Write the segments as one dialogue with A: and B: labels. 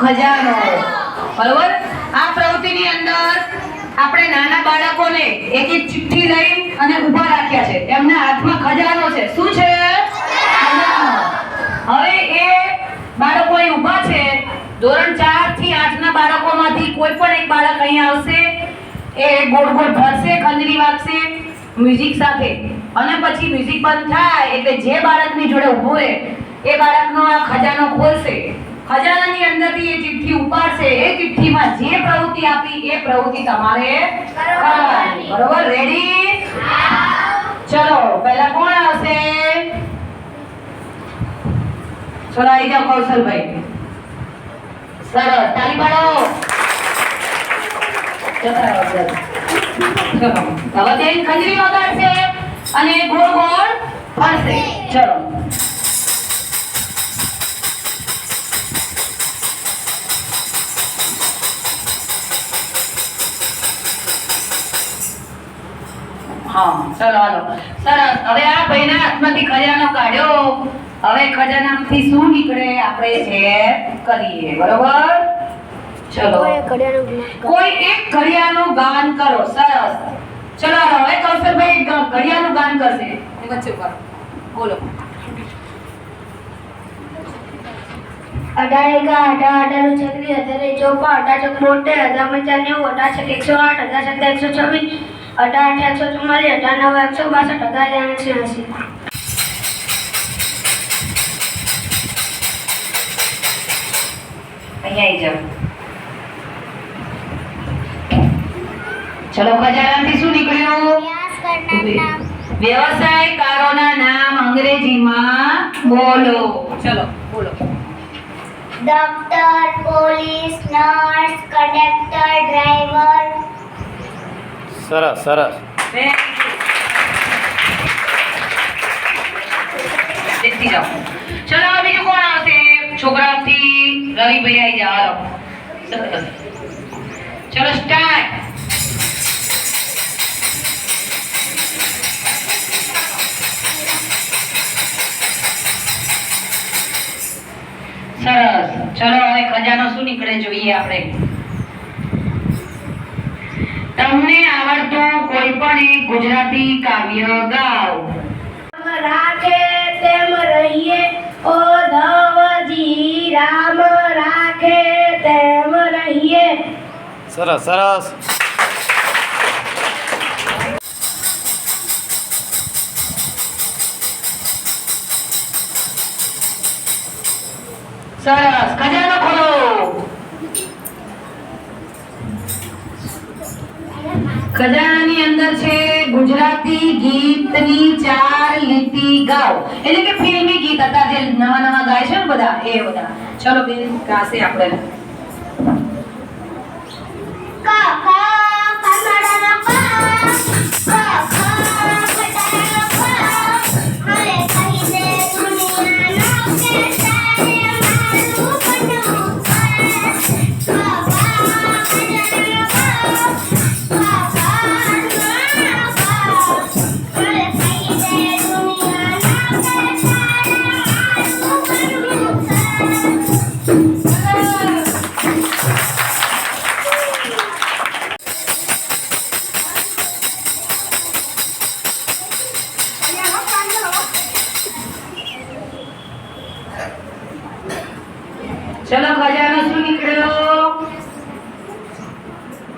A: ખજાનો. બરોબર? આ પ્રવૃત્તિની અંદર આપણે નાના બાળકોને એક એક ચિઠ્ઠી લઈ અને ઊભા રાખ્યા છે. એમના હાથમાં ખજાનો છે. શું છે? હવે એ બાળકો અહીં ઊભા છે. ધોરણ 4 થી 8 ના બાળકોમાંથી કોઈ પણ એક બાળક અહીં આવશે, એ ગોળ ગોળ ફરશે ખંજરી વાગશે, મ્યુઝિક સાથે. અને પછી મ્યુઝિક બંધ થાય એટલે જે બાળકની જોડે ઊભો રહે, એ બાળકનો આ ખજાનો ખોલશે. ખજાનાની અંદરથી એ ચિઠ્ઠી ઉપાડશે. એ ચિઠ્ઠીમાં જે પ્રવૃત્તિ આપી, એ પ્રવૃત્તિ તમારે કરવાની બરોબર? રેડી ચલો, પહેલા કોણ આવશે? ચલો, આવી જાઓ કૌશલભાઈ. સરસ. તાલી પાડો. ખંજરી વગાડશે અને ગોળ ગોળ ફરશે. ચલો. ચલો સરસ. હવે આ ભાઈના હાથમાંથી ખજાનો કાઢ્યો. હવે ખજાનામાંથી શું નીકળે આપણે ચેક કરીએ. બરોબર? ચલો. કોઈ એક ઘડિયાળનું ગાન કરો. સરસ. ચલો હવે કૌશલભાઈ ઘડિયાળનું ગાન કરશે. વચ્ચે પર બોલો.
B: અઢાર એકા અઢાર અઢાર છત્રીસ હજાર ચોપા અઢાર ચોક બોતેર હજાર પંચાવન નેવું અઢાર છક એકસો આઠ અઢાર સત્તર એકસો છવ્વીસ અઢાર અઠાર એકસો ચુમ્માલીસ અઢાર નવ એકસો બાસઠ અઢાર હજાર એકસો એંસી
A: અહીંયા ચલો ખજાનાથી શું નીકળ્યું? વ્યવસાયકારોના નામ અંગ્રેજીમાં બોલો. ચલો બોલો.
B: Doctor police nurse conductor driver
C: સરસ સરસ
A: બેસી જાઓ ચલો હવે બીજું કોણ આવશે છોકરાઓથી રવિભાઈ આવી જાઓ હાલો સરસ ચલો સ્ટાર્ટ સરસ ચલો હવે ખજાનો શું નીકળે જોઈએ આપણે તમને આવડતું કોઈ પણ એક ગુજરાતી કાવ્ય ગાઓ.
B: રાખે તેમ રહીએ ઓ ધવજી રામ રાખે તેમ રહીએ.
C: સરસ સરસ.
A: સરસ ખજાનો ખોલો ખજાનાની અંદર છે ગુજરાતી ગીતની ચાર લીટી ગાઓ. એટલે કે ફિલ્મી ગીત હતા જે નવા નવા ગાય છે ને બધા, એ બધા. ચલો બેન, ગાશે આપણે.
B: કા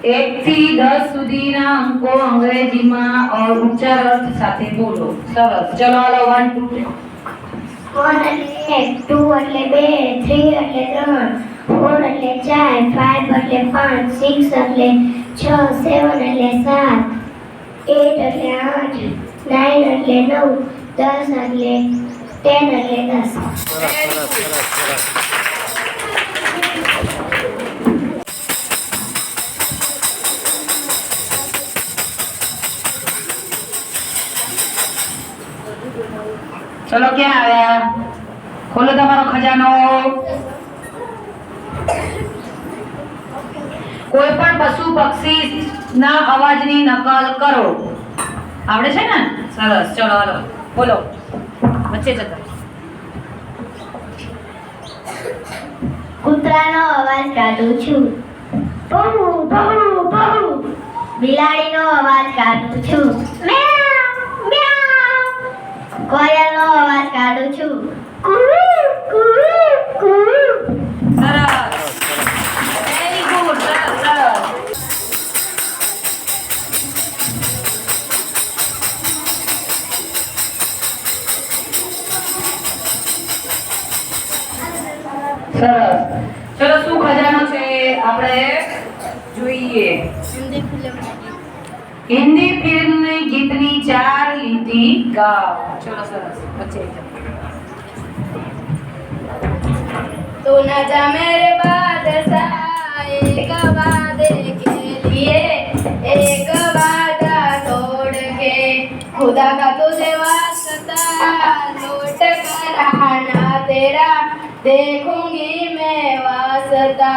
A: એક થી દસ સુધીના અંકો અંગ્રેજીમાં ઓર ઊંચા અર્થ સાથે બોલો. સરસ. ચલો હાલો વન ટુ
B: વન એટલે એક ટુ એટલે બે થ્રી એટલે ત્રણ ફોર એટલે ચાર ફાઈવ એટલે પાંચ સિક્સ એટલે છ સેવન એટલે સાત એટ એટલે આઠ નાઇન એટલે નવ દસ એટલે ટેન એટલે દસ.
C: સરસ સરસ સરસ સરસ.
A: ચલો, ક્યાં આવ્યા? ખોલો તમારો ખજાનો. કોઈ પણ પશુ, પક્ષી ના અવાજની નકલ કરો. આવડે છે ને? સરસ, ચલો, હાલો. બોલો. વચ્ચે જતા
B: કૂતરાનો અવાજ કાઢું છું. પગડું પગડું પગડું બિલાડીનો અવાજ કાઢું છું. મ્યાઉ કોયલનો અવાજ કાઢું છું. કુ કુ કુ
A: સરસ. વેરી ગુડ સરસ સરસ. સરસ ચલો શું ખજાનો છે? આપણે જોઈએ. હિન્દી ફિલ્મની ગીતની ચાર લીટી ગાઓ ચલો સરસ વચ્ચે
D: तू न जा मेरे बादशाह एक वादे के लिए एक वादा तोड़ के खुदा का तुझे वास्ता लौट कर आना तेरा देखूंगी मैं वास्ता